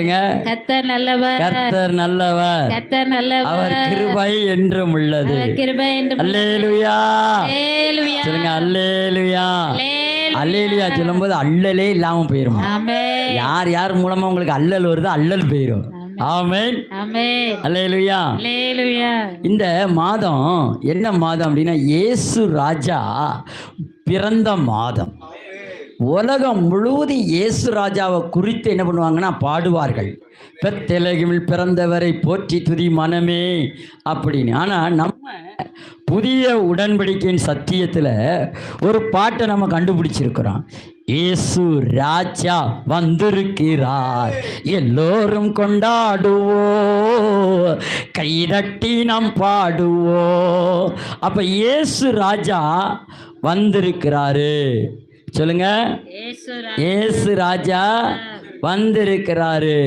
கத்தர் நல்லவர். கர்த்தர் நல்லவர். கத்தர் நல்லவர். அவர் கிருபை என்றும் உள்ளது. கிருபை என்று அல்லேலுயா. அல்லேலூயா. சொல்லுங்க அல்லேலுயா. அல்லேலூயா. சொல்லும்போது அல்லலே இல்லாம போயிருமா? யார் யார் மூலமா உங்களுக்கு அல்லல் வருதோ அல்லல் போயிரும். ஆமென். ஆமென். அல்லேலுயா. அல்லேலூயா. இந்த மாதம் என்ன மாதம் அப்படின்னா இயேசு ராஜா பிறந்த மாதம். உலகம் முழுவதும் இயேசு ராஜாவை குறித்து என்ன பண்ணுவாங்கன்னா பாடுவார்கள். பெத்தலகில் பிறந்தவரை போற்றி துதி மனமே அப்படின்னு. ஆனால் நம்ம புதிய உடன்படிக்கையின் சத்தியத்தில் ஒரு பாட்டை நம்ம கண்டுபிடிச்சிருக்கிறோம். இயேசு ராஜா வந்திருக்கிறார். எல்லோரும் கொண்டாடுவோ கைதட்டி நாம் பாடுவோ. அப்போ இயேசு ராஜா வந்திருக்கிறாரு. சொல்லுங்க. இயேசு ராஜா வந்திருக்கிறாரு.